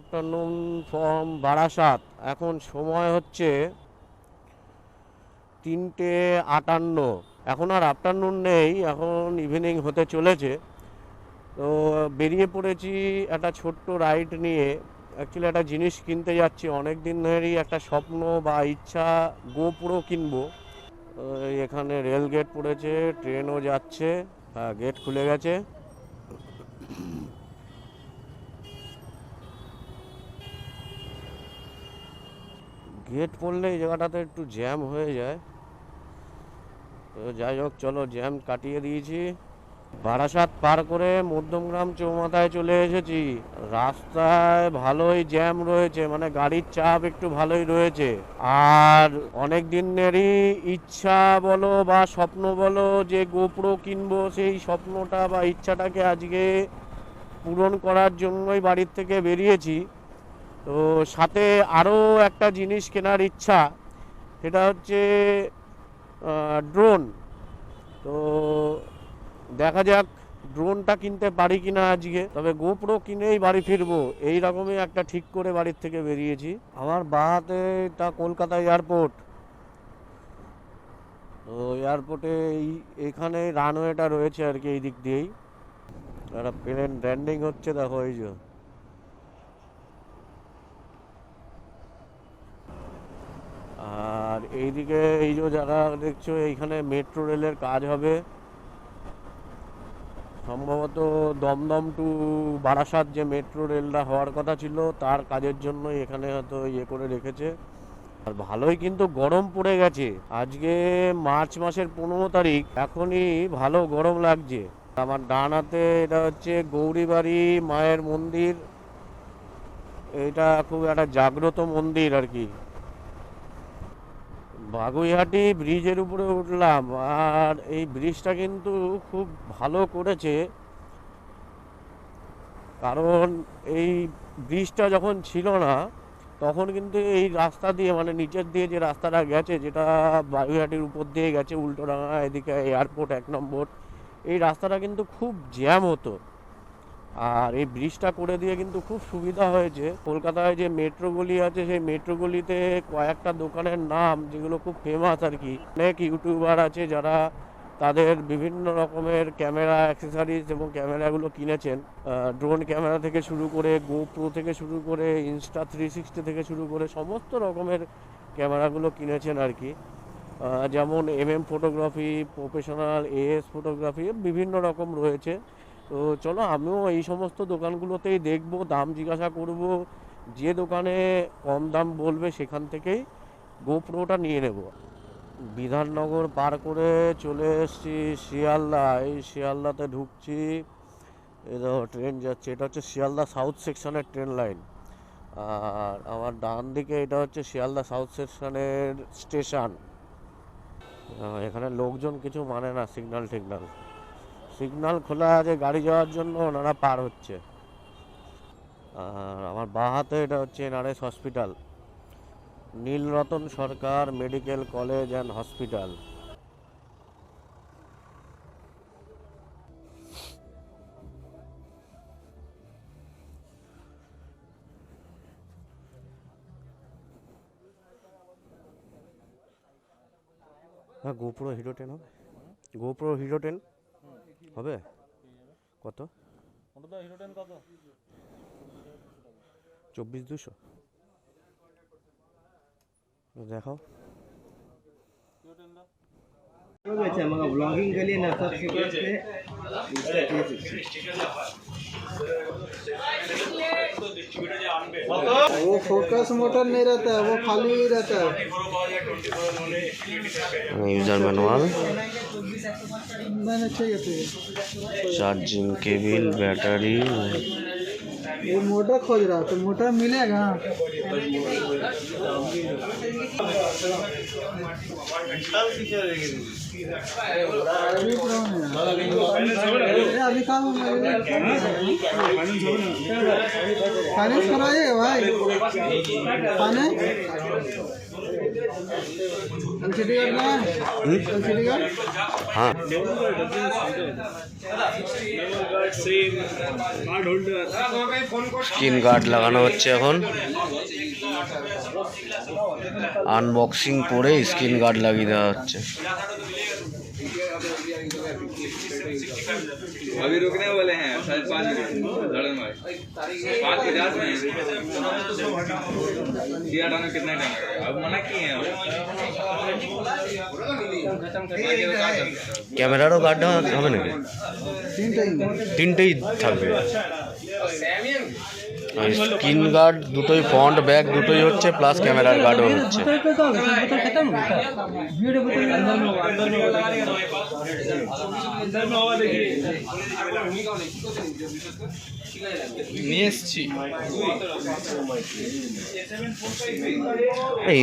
Afternoon from Barasat. এখন সময় হচ্ছে তিনটে আটান্ন। এখন আর আফটারনুন নেই, এখন ইভিনিং হতে চলেছে। তো বেরিয়ে পড়েছি একটা ছোট্ট রাইড নিয়ে। অ্যাকচুয়ালি একটা জিনিস কিনতে যাচ্ছি, অনেক দিন ধরেই একটা স্বপ্ন বা ইচ্ছা গোপুরো কিনবো। এখানে রেল গেট পড়েছে ট্রেনও যাচ্ছে হ্যাঁ গেট খুলে গেছে। গেট পড়লে এই জায়গাটাতে একটু জ্যাম হয়ে যায়। তো যাই হোক, চলো জ্যাম কাটিয়ে দিয়েছি। বারাসাত পার করে মধ্যমগ্রাম চৌমাথায় চলে এসেছি। রাস্তায় ভালোই জ্যাম রয়েছে মানে গাড়ির চাপ একটু ভালোই রয়েছে। আর অনেক দিনেরই ইচ্ছা বলো বা স্বপ্ন বলো যে গোপ্রো কিনবো, সেই স্বপ্নটা বা ইচ্ছাটাকে আজকে পূরণ করার জন্যই বাড়ির থেকে বেরিয়েছি। তো সাথে আরও একটা জিনিস কেনার ইচ্ছা, সেটা হচ্ছে ড্রোন তো দেখা যাক ড্রোনটা কিনতে পারি কিনা আজকে। তবে গোপ্রো কিনেই বাড়ি ফিরবো। এই রকমই একটা ঠিক করে বাড়ির থেকে বেরিয়েছি। আমার বাহাতে এটা কলকাতা এয়ারপোর্ট। তো এয়ারপোর্টে এই, এখানে রানওয়েটা রয়েছে আর কি, এই দিক দিয়েই। একটা প্লেন ল্যান্ডিং হচ্ছে, দেখো এই যে। আর এইদিকে এই যে যারা দেখছ, এইখানে মেট্রো রেলের কাজ হবে। সম্ভবত দমদম টু বারাসাত যে মেট্রো রেলটা হওয়ার কথা ছিল, তার কাজের জন্য এখানে হয়তো ইয়ে করে রেখেছে। আর ভালোই কিন্তু গরম পড়ে গেছে। আজকে মার্চ মাসের পনেরো তারিখ, এখনই ভালো গরম লাগছে। আমার ডান হাতে এটা হচ্ছে গৌরীবাড়ি মায়ের মন্দির। এটা খুব একটা জাগ্রত মন্দির আর কি। বাগুইহাটি ব্রিজের উপরে উঠলাম আর এই ব্রিজটা কিন্তু খুব ভালো করেছে। কারণ এই ব্রিজটা যখন ছিল না, তখন কিন্তু এই রাস্তা দিয়ে মানে নিচের দিয়ে যে রাস্তাটা গেছে, যেটা বাগুইহাটির উপর দিয়ে গেছে উল্টোডাঙা এদিকে এয়ারপোর্ট এক নম্বর, এই রাস্তাটা কিন্তু খুব জ্যাম হতো। আর এই ব্রিজটা করে দিয়ে কিন্তু খুব সুবিধা হয়েছে। কলকাতায় যে মেট্রোগুলি আছে, সেই মেট্রোগুলিতে কয়েকটা দোকানের নাম যেগুলো খুব ফেমাস আর কি। অনেক ইউটিউবার আছে যারা তাদের বিভিন্ন রকমের ক্যামেরা অ্যাক্সেসরিজ এবং ক্যামেরাগুলো কিনেছেন। ড্রোন ক্যামেরা থেকে শুরু করে গোপ্রো থেকে শুরু করে ইনস্টা থ্রি সিক্সটি থেকে শুরু করে সমস্ত রকমের ক্যামেরাগুলো কিনেছেন আর কি। যেমন M M photography professional AS photography বিভিন্ন রকম রয়েছে। তো চলো আমিও এই সমস্ত দোকানগুলোতেই দেখব, দাম জিজ্ঞাসা করব, যে দোকানে কম দাম বলবে সেখান থেকেই গোপ্রোটা নিয়ে নেব। বিধাননগর পার করে চলে এসেছি শিয়ালদা এই শিয়ালদাতে ঢুকছি। এই ট্রেন যাচ্ছে, এটা হচ্ছে শিয়ালদা সাউথ সেকশনের ট্রেন লাইন আর আমার ডান দিকে এটা হচ্ছে শিয়ালদা সাউথ সেকশনের স্টেশন এখানে লোকজন কিছু মানে না সিগন্যাল টিগনাল। সিগন্যাল খোলা আছে গাড়ি যাওয়ার জন্য, ওনারা পার হচ্ছে। আর আমার বাঁ হাতে এটা হচ্ছে NRS hospital. Nilratan Sarkar medical college and hospital. হ্যাঁ গোপ্রো হিরো টেন হবে। গোপ্রো হিরো টেন হবে? কত? চব্বিশ দুশো। দেখাও। ब्लॉगिंग के लिए ना सबसे पहले वो फोकस मोटर नहीं रहता है वो खाली ही रहता है user manual charging cable battery ये मोटर खोज रहा तो मोटर मिलेगा। আমি স্কিন গার্ড লাগানো হচ্ছে এখন। আনবক্সিং করে স্কিন গার্ড লাগিয়ে দেওয়া হচ্ছে। अभी रुकने वाले हैं शायद पाँच मिनट। लड़न भाई पाँच पचास में ये हटाने कितना टाइम अब मना किए हैं। कैमरा रो काट हमने तीन टाइम। तीन टाइम था। স্ক্রিন গার্ড দুটোই ফ্রন্ট ব্যাক দুটোই হচ্ছে প্লাস ক্যামেরার গার্ডও হচ্ছে।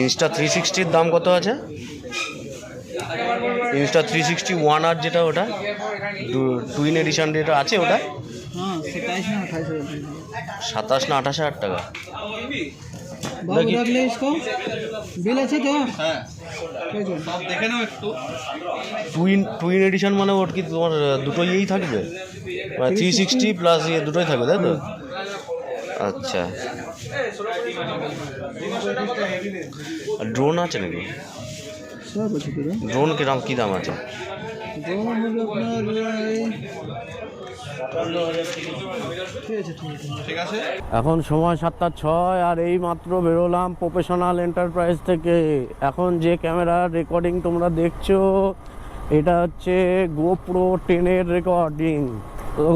ইনস্টা থ্রি সিক্সটির দাম কত আছে? ইনস্টা থ্রি সিক্সটি ওয়ান আর যেটা ওটা টুইন এডিশন যেটা আছে ওটা? হ্যাঁ, সাতাশ না আঠাশ হাজার টাকা। বিল আছে তো? হ্যাঁ। দেখে নাও মানে ওর কি তোমার দুটো ইয়েই থাকবে? মানে থ্রি সিক্সটি প্লাস ইয়ে দুটোই থাকবে তাই তো? আচ্ছা। ড্রোন আছে নাকি? সব আছে পুরো ড্রোন কিরম কী দাম আছে? ঠিক আছে এখন সময় সাতটা ছয় আর এই মাত্র বেরোলাম প্রফেশনাল এন্টারপ্রাইজ থেকে। এখন যে ক্যামেরার রেকর্ডিং তোমরা দেখছ এটা হচ্ছে গোপ্রো টেনের রেকর্ডিং তো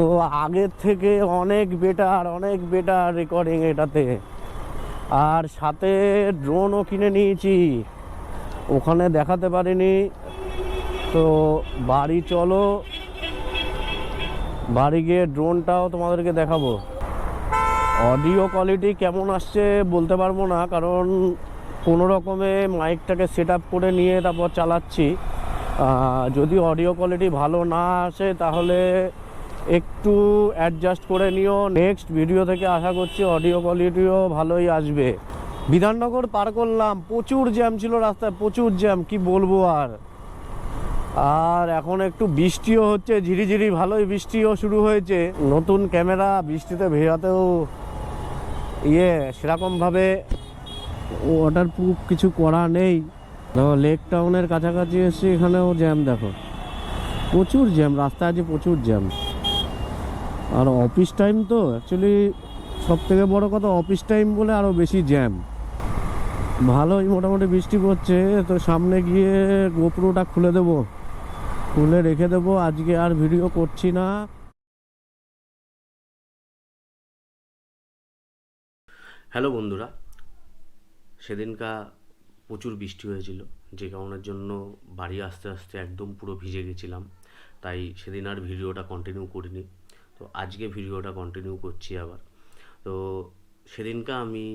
আগের থেকে অনেক বেটার অনেক বেটার রেকর্ডিং এটাতে। আর সাথে ড্রোনও কিনে নিয়েছি। ওখানে দেখাতে পারিনি। তো বাড়ি চলো। বাড়ি গিয়ে ড্রোনটাও তোমাদেরকে দেখাবো। অডিও কোয়ালিটি কেমন আসছে বলতে পারব না, কারণ কোনো রকমে মাইকটাকে সেট করে নিয়ে তারপর চালাচ্ছি। যদি অডিও কোয়ালিটি ভালো না আসে তাহলে একটু অ্যাডজাস্ট করে নিও। নেক্সট ভিডিও থেকে আশা করছি অডিও কোয়ালিটিও ভালোই আসবে। বিধাননগর পার করলাম। প্রচুর জ্যাম ছিল রাস্তায়, প্রচুর জ্যাম, কি বলব আর? আর এখন একটু বৃষ্টিও হচ্ছে, ঝিরিঝিরি ভালোই বৃষ্টিও শুরু হয়েছে। নতুন ক্যামেরা, বৃষ্টিতে ভেজাতেও ইয়ে সেরকমভাবে ওয়াটার প্রুফ কিছু করা নেই। লেক টাউনের কাছাকাছি এসে এখানেও জ্যাম দেখো। প্রচুর জ্যাম, রাস্তায় আছে প্রচুর জ্যাম। আর অফিস টাইম তো অ্যাকচুয়ালি সব থেকে বড় কথা অফিস টাইম বলে আরও বেশি জ্যাম। ভালোই মোটামুটি বৃষ্টি পড়ছে, তো সামনে গিয়ে গোপ্রোটা খুলে দেবো। খুলে রেখে দেবো, আজকে আর ভিডিও করছি না। হ্যালো বন্ধুরা, সেদিনকা প্রচুর বৃষ্টি হয়েছিল, যে কারণের জন্য বাড়ি আসতে আসতে একদম পুরো ভিজে গেছিলাম, তাই সেদিন আর ভিডিওটা কন্টিনিউ করিনি। তো আজকে ভিডিওটা কন্টিনিউ করছি আবার। তো সেদিনকা আমি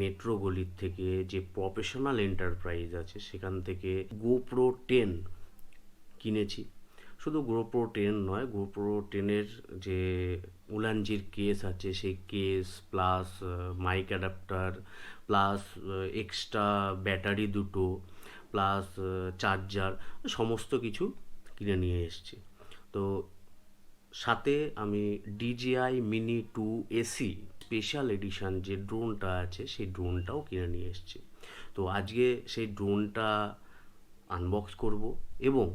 মেট্রো গলির থেকে যে প্রফেশনাল এন্টারপ্রাইজ আছে, সেখান থেকে গোপ্রো টেন কিনেছি। শুধু গোপ্রো টেন নয় গোপ্রো টেনের যে উলানজির কেস আছে, সেই case plus mic adapter plus extra battery দুটো প্লাস চার্জার সমস্ত কিছু কিনে নিয়ে এসেছি। তো সাথে আমি DJI mini two SE special edition যে ড্রোনটা আছে, সেই ড্রোনটাও কিনে নিয়ে এসেছি। তো আজকে সেই ড্রোনটা আনবক্স করব এবং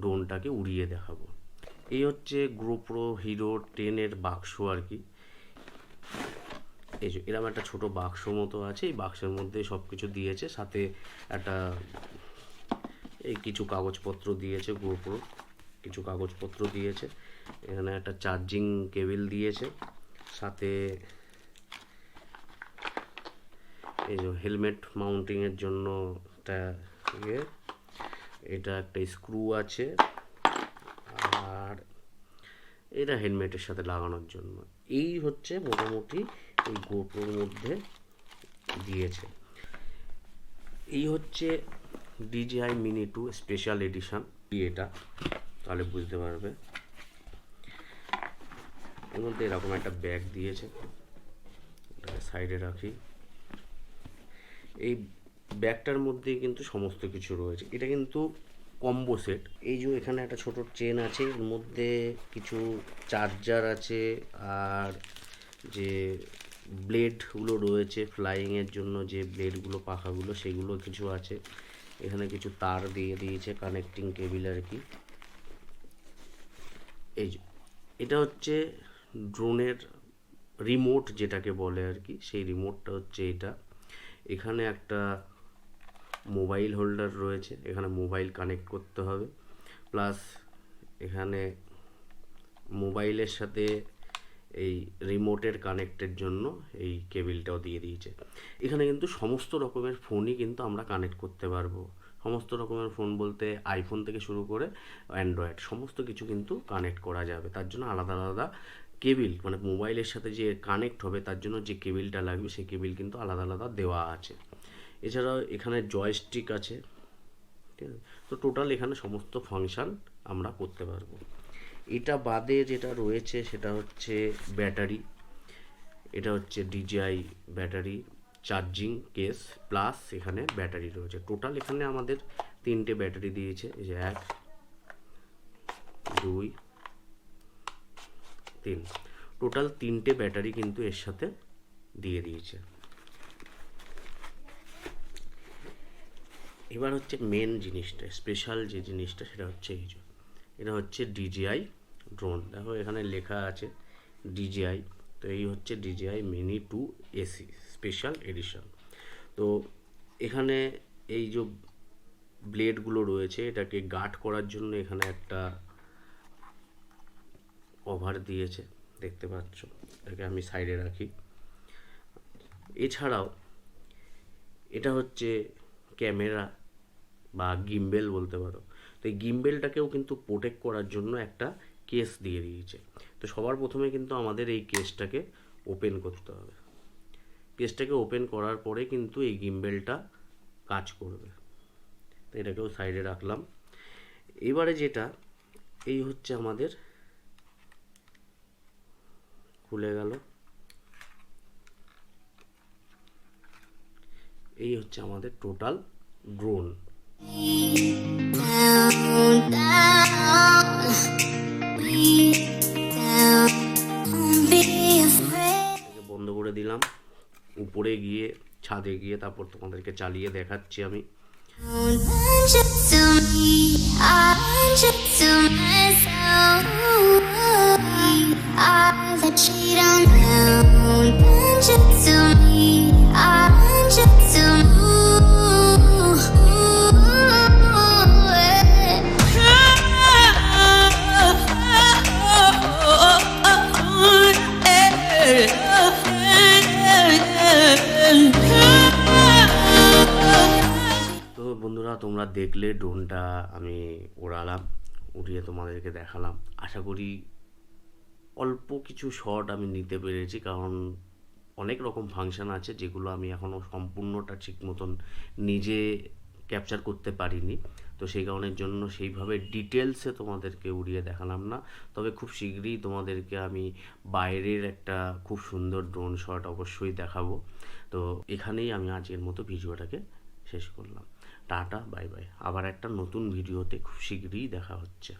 ড্রোনটাকে উড়িয়ে দেখাবো। এই হচ্ছে গ্রোপ্রো হিরো টেনের বাক্স আর কি। এই যে এরকম একটা ছোটো বাক্স মতো আছে, এই বাক্সের মধ্যে সব কিছু দিয়েছে, সাথে একটা এই কিছু কাগজপত্র দিয়েছে গোপ্রো কিছু কাগজপত্র দিয়েছে, এখানে একটা চার্জিং কেবিল দিয়েছে। সাথে এই যে হেলমেট মাউন্টিংয়ের জন্য একটা ইয়ে এটা একটা স্ক্রু আছে, আর এটা হেলমেটের সাথে লাগানোর জন্য। এই হচ্ছে মোটামুটি এই গোপ্রোর মধ্যে দিয়েছে। এই হচ্ছে DJI mini two special edition, এটা। তাহলে বুঝতে পারবে। এর মধ্যে এরকম একটা ব্যাগ দিয়েছে। এটাকে সাইডে রাখি। এই ব্যাগটার মধ্যে কিন্তু সমস্ত কিছু রয়েছে। এটা কিন্তু কম্বো সেট এই যে এখানে একটা ছোট চেন আছে, এর মধ্যে কিছু চার্জার আছে, আর যে ব্লেডগুলো রয়েছে ফ্লাইংয়ের জন্য যে ব্লেডগুলো পাখাগুলো, সেগুলো কিছু আছে। এখানে কিছু তার দিয়ে দিয়েছে কানেক্টিং কেবিল আর কি। এই এটা হচ্ছে ড্রোনের রিমোট যেটাকে বলে আর কি, সেই রিমোটটা হচ্ছে এটা। এখানে একটা মোবাইল হোল্ডার রয়েছে, এখানে মোবাইল কানেক্ট করতে হবে। প্লাস এখানে মোবাইলের সাথে এই রিমোটের কানেক্টের জন্য এই কেবিলটাও দিয়ে দিয়েছে। এখানে কিন্তু সমস্ত রকমের ফোনই কিন্তু আমরা কানেক্ট করতে পারব। সমস্ত রকমের ফোন বলতে আইফোন থেকে শুরু করে অ্যান্ড্রয়েড সমস্ত কিছু কিন্তু কানেক্ট করা যাবে। তার জন্য আলাদা আলাদা কেবিল মানে মোবাইলের সাথে যে কানেক্ট হবে, তার জন্য যে কেবিলটা লাগবে, সেই কেবিল কিন্তু আলাদা আলাদা দেওয়া আছে। এছাড়াও এখানে জয়স্টিক আছে, ঠিক আছে? তো টোটাল এখানে সমস্ত ফাংশান আমরা করতে পারব। এটা বাদে যেটা রয়েছে, সেটা হচ্ছে ব্যাটারি এটা হচ্ছে DJI battery charging case plus এখানে ব্যাটারি রয়েছে। টোটাল এখানে আমাদের তিনটে ব্যাটারি দিয়েছে, এই যে এক, দুই, তিন। টোটাল তিনটে ব্যাটারি কিন্তু এর সাথে দিয়ে দিয়েছে। এবার হচ্ছে মেন জিনিসটা স্পেশাল যে জিনিসটা সেটা হচ্ছে এই যে, এটা হচ্ছে ডিজিআই ড্রোন দেখো এখানে লেখা আছে ডিজিআই তো এই হচ্ছে DJI mini two SE special edition তো এখানে এই যে ব্লেডগুলো রয়েছে, এটাকে গার্ড করার জন্য এখানে একটা কভার দিয়েছে, দেখতে পাচ্ছ? এটাকে আমি সাইডে রাখি। এছাড়াও, এটা হচ্ছে ক্যামেরা বা গিম্বেল বলতে পারো। তো এই গিম্বেলটাকেও কিন্তু প্রোটেক্ট করার জন্য একটা কেস দিয়ে দিয়েছে। তো সবার প্রথমে কিন্তু আমাদের এই কেসটাকে ওপেন করতে হবে। কেসটাকে ওপেন করার পরে কিন্তু এই গিম্বেলটা কাজ করবে। তো এটাকেও সাইডে রাখলাম। এবারে যেটা, এই হচ্ছে আমাদের, খুলে গেল। এই হচ্ছে আমাদের টোটাল ড্রোন উপরে গিয়ে ছাদে গিয়ে তারপর তোমাদেরকে চালিয়ে দেখাচ্ছি আমি। দেখলে ড্রোনটা আমি ওড়ালাম, উড়িয়ে তোমাদেরকে দেখালাম। আশা করি অল্প কিছু শট আমি নিতে পেরেছি, কারণ অনেক রকম ফাংশন আছে যেগুলো আমি এখনও সম্পূর্ণটা ঠিক মতন নিজে ক্যাপচার করতে পারিনি। তো সেই কারণের জন্য সেইভাবে ডিটেলসে তোমাদেরকে উড়িয়ে দেখালাম না। তবে খুব শীঘ্রই তোমাদেরকে আমি বাইরের একটা খুব সুন্দর ড্রোন শট অবশ্যই দেখাবো। তো এখানেই আমি আজকের মতো ভিডিওটাকে শেষ করলাম। Tata bye bye. আবার একটা নতুন ভিডিওতে খুব শীঘ্রই দেখা হচ্ছে।